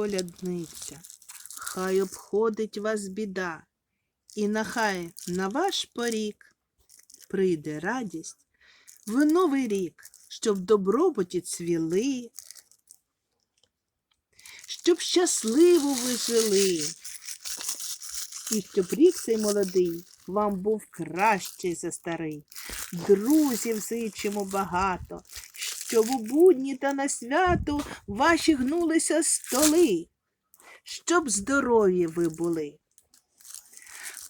колядниця, хай обходить вас біда, і нехай на ваш поріг прийде радість в новий рік, щоб добробуті цвіли, щоб щасливо ви жили, і щоб рік цей молодий вам був кращий за старий. Друзів зичимо багато, щоб у будні та на свято ваші гнулися столи, щоб здорові ви були.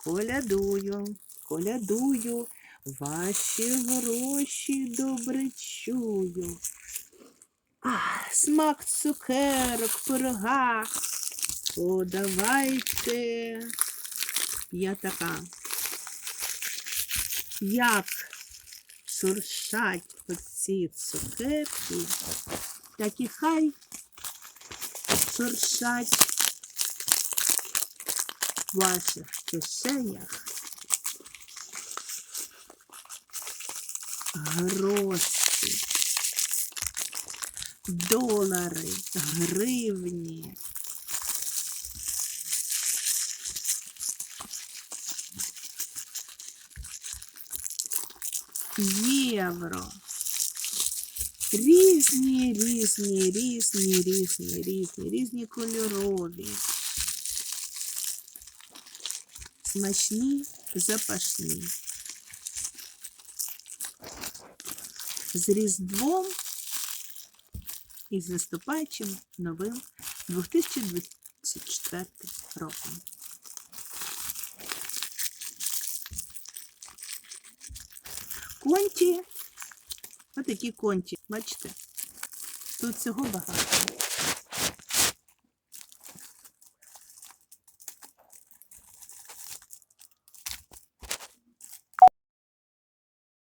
Колядую, колядую, ваші гроші добре чую. Ах, смак цукерок, пирога. Подавайте. Я така. Як шуршать оці цукерки, так і хай шуршать в ваших кишенях гроші, долари, гривні. Євро. Різні, різні, різні, різні, різні, різні кольорові. Смачні, запашні. З Різдвом і з наступаючим новим 2024 роком. Конті. Отакі конті. Бачите? Тут всього багато.